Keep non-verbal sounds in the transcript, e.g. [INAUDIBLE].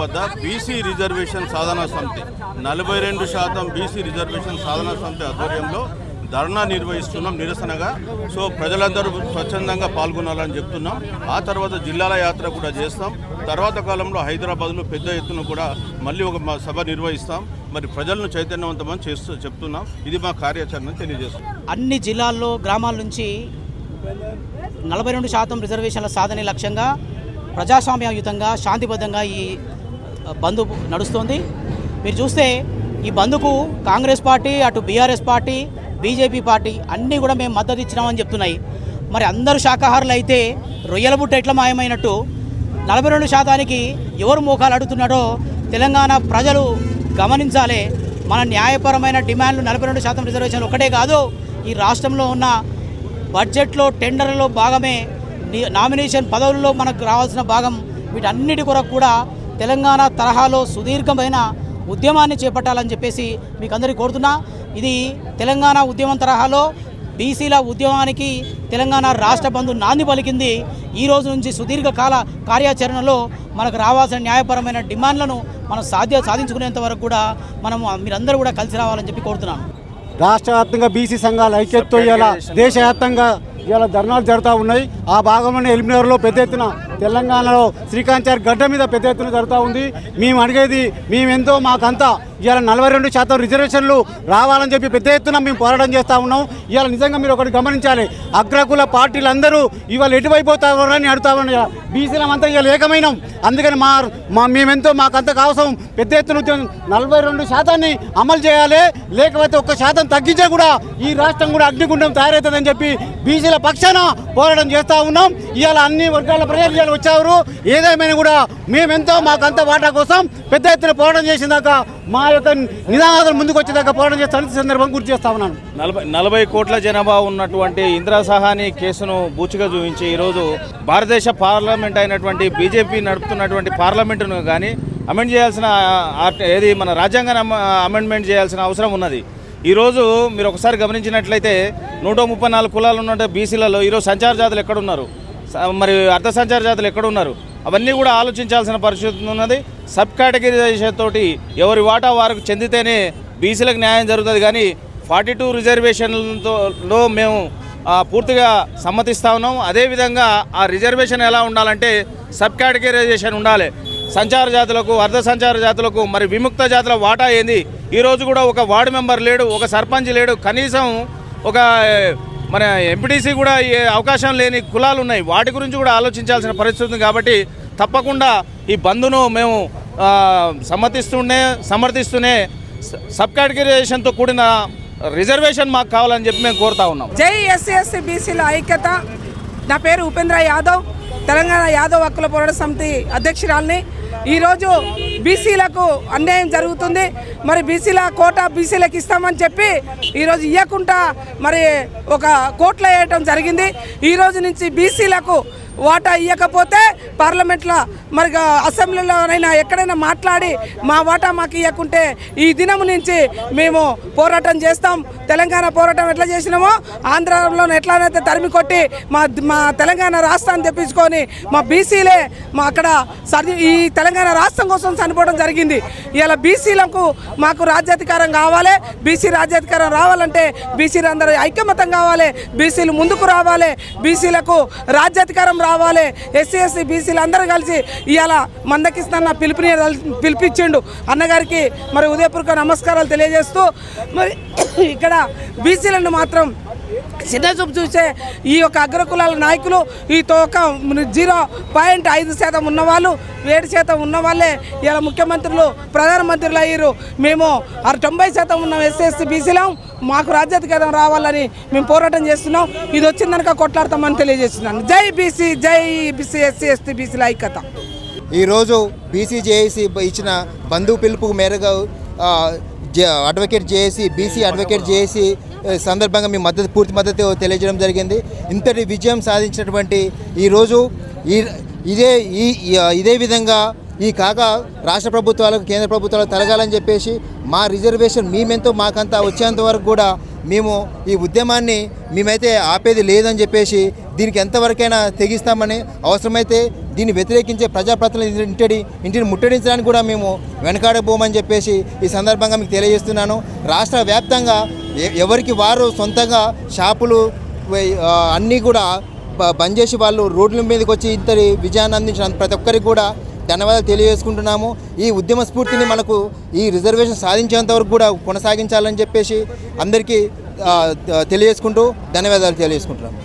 వద్ద BC reservation సాధనా సమితి నలభై రెండు శాతం బీసీ రిజర్వేషన్ సాధనా సమితి ఆధ్వర్యంలో ధర్నా నిర్వహిస్తున్నాం నిరసనగా. సో ప్రజలందరూ స్వచ్ఛందంగా పాల్గొనాలని చెప్తున్నాం. ఆ తర్వాత జిల్లాల యాత్ర కూడా చేస్తాం. తర్వాత కాలంలో హైదరాబాద్లో పెద్ద ఎత్తున కూడా మళ్ళీ ఒక సభ నిర్వహిస్తాం. మరి ప్రజలను చైతన్యవంతమని చేస్తూ చెప్తున్నాం. ఇది మా కార్యాచరణ తెలియజేస్తాం. అన్ని జిల్లాల్లో గ్రామాల నుంచి నలభై రెండు శాతం రిజర్వేషన్ల సాధనే లక్ష్యంగా ప్రజాస్వామ్యయుతంగా శాంతిబద్ధంగా ఈ బంద్ నడుస్తోంది. మీరు చూస్తే ఈ బంద్కు కాంగ్రెస్ పార్టీ అటు బీఆర్ఎస్ పార్టీ బీజేపీ పార్టీ అన్నీ కూడా మేము మద్దతు ఇచ్చినామని చెప్తున్నాయి. మరి అందరూ శాకాహారులు అయితే రొయ్యల బుట్ట ఎట్లా మాయమైనట్టు నలభై రెండు శాతానికి ఎవరు మోకాలు అడుగుతున్నాడో తెలంగాణ ప్రజలు గమనించాలి. మన న్యాయపరమైన డిమాండ్లు నలభై రెండు శాతం రిజర్వేషన్లు ఒకటే కాదు ఈ రాష్ట్రంలో ఉన్న బడ్జెట్లో టెండర్లలో భాగమే నామినేషన్ పదవుల్లో మనకు రావాల్సిన భాగం. వీటన్నిటి కొరకు కూడా తెలంగాణ తరహాలో సుదీర్ఘమైన ఉద్యమాన్ని చేపట్టాలని చెప్పేసి మీకు అందరికీ కోరుతున్నా. ఇది తెలంగాణ ఉద్యమం తరహాలో బీసీల ఉద్యమానికి తెలంగాణ రాష్ట్ర బంధు నాంది పలికింది. ఈ రోజు నుంచి సుదీర్ఘకాల కార్యాచరణలో మనకు రావాల్సిన న్యాయపరమైన డిమాండ్లను మనం సాధ్య సాధించుకునేంత వరకు కూడా మనం మీరందరూ కూడా కలిసి రావాలని చెప్పి కోరుతున్నాను. రాష్ట్ర వ్యాప్తంగా బీసీ సంఘాల ఐక్యతతో ఇలా దేశవ్యాప్తంగా ఇలా ధర్నాలు జరుగుతూ ఉన్నాయి. ఆ భాగంలోనే ఎలిమినర్లో పెద్ద ఎత్తున తెలంగాణలో శ్రీకాంచారి గడ్డ మీద పెద్ద ఎత్తున జరుగుతూ ఉంది. మేము అడిగేది మేమెంతో మాకంతా ఇవాళ నలభై రెండు శాతం రిజర్వేషన్లు రావాలని చెప్పి పెద్ద ఎత్తున మేము పోరాటం చేస్తూ ఉన్నాం. ఇవాళ నిజంగా మీరు ఒకటి గమనించాలి అగ్రకుల పార్టీలందరూ ఇవాళ ఎటువైపోతారని అడుగుతా ఉన్నారు. బీసీలమంతా ఇవాళ ఏకమైనం. అందుకని మా మా మేమెంతో మాకంత కావసం పెద్ద ఎత్తున ఉద్యోగం నలభై రెండు శాతాన్ని అమలు చేయాలి. లేకపోతే ఒక్క శాతం తగ్గించే కూడా ఈ రాష్ట్రం కూడా అగ్నిగుండం తయారవుతుందని చెప్పి బీసీల పక్షాన పోరాటం చేస్తూ ఉన్నాం. ఇవాళ అన్ని వర్గాల ప్రజలు వాళ్ళు వచ్చారు ఏదేమైనా కూడా మేమెంతో మాకంత వాటా కోసం పెద్ద ఎత్తున పోరాటం చేసిన మా యొక్క నిదానాలు ముందుకు వచ్చేదాకా పోరాటం చేస్తానని ఈ సందర్భంగా గుర్తు చేస్తా ఉన్నాను. నలభై నలభై కోట్ల జనాభా ఉన్నటువంటి ఇందిరా సహాని కేసును బూచిగా చూపించి ఈరోజు భారతదేశ పార్లమెంట్ అయినటువంటి బీజేపీ నడుపుతున్నటువంటి పార్లమెంటును కానీ అమెండ్ చేయాల్సిన ఏది మన రాజ్యాంగాన్ని అమెండ్మెంట్ చేయాల్సిన అవసరం ఉన్నది. ఈరోజు మీరు ఒకసారి గమనించినట్లయితే నూట ముప్పై నాలుగు కులాలు ఉన్న బీసీలలో ఈరోజు సంచార జాతులు ఎక్కడున్నారు? మరి అర్ధ సంచార జాతులు ఎక్కడున్నారు అవన్నీ కూడా ఆలోచించాల్సిన పరిస్థితి ఉన్నది. సబ్ కేటగిరైజేషన్ తోటి ఎవరి వాటా వారికి చెందితేనే బీసీలకు న్యాయం జరుగుతుంది. కానీ ఫార్టీ టూ రిజర్వేషన్లతో మేము పూర్తిగా సమ్మతిస్తా ఉన్నాం. అదేవిధంగా ఆ రిజర్వేషన్ ఎలా ఉండాలంటే సబ్ కేటగిరైజేషన్ ఉండాలి. సంచార జాతులకు అర్ధ సంచార జాతులకు మరి విముక్త జాతుల వాటా ఏంది? ఈరోజు కూడా ఒక వార్డు మెంబర్ లేడు ఒక సర్పంచ్ లేడు. కనీసం ఒక మన ఎంపీటీసీ కూడా ఈ అవకాశం లేని కులాలు ఉన్నాయి. వాటి గురించి కూడా ఆలోచించాల్సిన పరిస్థితి ఉంది కాబట్టి తప్పకుండా ఈ బంద్ను మేము ఆ, సమ్మతిస్తూనే సమర్థిస్తూనే సబ్ కేటగిరైజేషన్తో కూడిన రిజర్వేషన్ మాకు కావాలని చెప్పి మేము కోరుతా ఉన్నాం. జై ఎస్సీ ఎస్సీ బీసీల ఐక్యత. నా పేరు ఉపేంద్ర యాదవ్. తెలంగాణ యాదవ్ హక్కుల పోరాట సమితి అధ్యక్షురాల్ని. ఈరోజు బీసీలకు అన్యాయం జరుగుతుంది. మరి బీసీల కోట బీసీలకు ఇస్తామని చెప్పి ఈరోజు ఇవ్వకుండా మరి ఒక కోట్ల వేయటం జరిగింది. ఈరోజు నుంచి బీసీలకు వాటా ఇవ్వకపోతే పార్లమెంట్లో మరి అసెంబ్లీలోనైనా ఎక్కడైనా మాట్లాడి మా వాటా మాకు ఇవ్వకుంటే ఈ దినం నుంచి మేము పోరాటం చేస్తాం. తెలంగాణ పోరాటం ఎట్లా చేసినామో ఆంధ్రలో ఎట్లానైతే తరిమి కొట్టి మా మా తెలంగాణ రాష్ట్రాన్ని తెప్పించుకొని మా బీసీలే మా అక్కడ సరి ఈ తెలంగాణ రాష్ట్రం కోసం చనిపోవడం జరిగింది. ఇలా బీసీలకు మాకు రాజ్యాధికారం కావాలి. బీసీ రాజ్యాధికారం రావాలంటే బీసీలు అందరూ ఐక్యమతం కావాలి. బీసీలు ముందుకు రావాలి. బీసీలకు రాజ్యాధికారం రావాలి. ఎస్సీ ఎస్సీ బీసీలు అందరూ కలిసి ఇవాళ మందకిస్తాన్న పిలుపుని పిలిపించిండు. అన్నగారికి మరి ఉదయపూర్వక నమస్కారాలు తెలియజేస్తూ మరి [COUGHS] ఇక్కడ బీసీలను మాత్రం చిన్నచూపు చూసే ఈ యొక్క అగ్రకులాల నాయకులు ఈ తోక జీరో పాయింట్ ఐదు శాతం ఉన్నవాళ్ళు ఏడు శాతం ఉన్న వాళ్ళే ఇలా ముఖ్యమంత్రులు ప్రధానమంత్రులు అయ్యారు మేము ఆరు తొంభై శాతం ఉన్న ఎస్సీ బీసీలం. మాకు రాజ్యాధికారం రావాలని మేము పోరాటం చేస్తున్నాం. ఇది వచ్చిందనక కొట్లాడతామని తెలియజేస్తున్నాను. జై బీసీ జై బీసీ ఎస్సీ ఎస్టీ బీసీల ఐక్యత. ఈరోజు బీసీజేఏసీ ఇచ్చిన బంధు పిలుపు మేరకు జ- advocate JAC BC advocate JAC సందర్భంగా మీ మద్దతు పూర్తి మద్దతు తెలియజేయడం జరిగింది. ఇంతటి విజయం సాధించినటువంటి ఈరోజు ఈ ఇదే ఈ- ఇదే విధంగా ఈ కాక రాష్ట్ర ప్రభుత్వాలకు కేంద్ర ప్రభుత్వాలకు తరగాలని చెప్పేసి మా రిజర్వేషన్ మేమెంతో మాకంతా వచ్చేంత వరకు కూడా మేము ఈ ఉద్యమాన్ని మేమైతే ఆపేది లేదని చెప్పేసి దీనికి ఎంతవరకైనా తెగిస్తామని అవసరమైతే దీన్ని వ్యతిరేకించే ప్రజాప్రతినిధి ఇంటిని ఇంటిని ముట్టడించడానికి కూడా మేము వెనకాడబోమని చెప్పేసి ఈ సందర్భంగా మీకు తెలియజేస్తున్నాను. రాష్ట్ర వ్యాప్తంగా ఎవరికి వారు సొంతంగా షాపులు అన్నీ కూడా బంద్ చేసి వాళ్ళు రోడ్ల మీదకి వచ్చి ఇంతటి విజయాన్ని అందించిన ప్రతి ఒక్కరికి కూడా ధన్యవాదాలు తెలియజేసుకుంటున్నాము. ఈ ఉద్యమ స్ఫూర్తిని మనకు ఈ రిజర్వేషన్ సాధించేంత వరకు కూడా కొనసాగించాలని చెప్పేసి అందరికీ తెలియజేసుకుంటూ ధన్యవాదాలు తెలియజేసుకుంటున్నాము.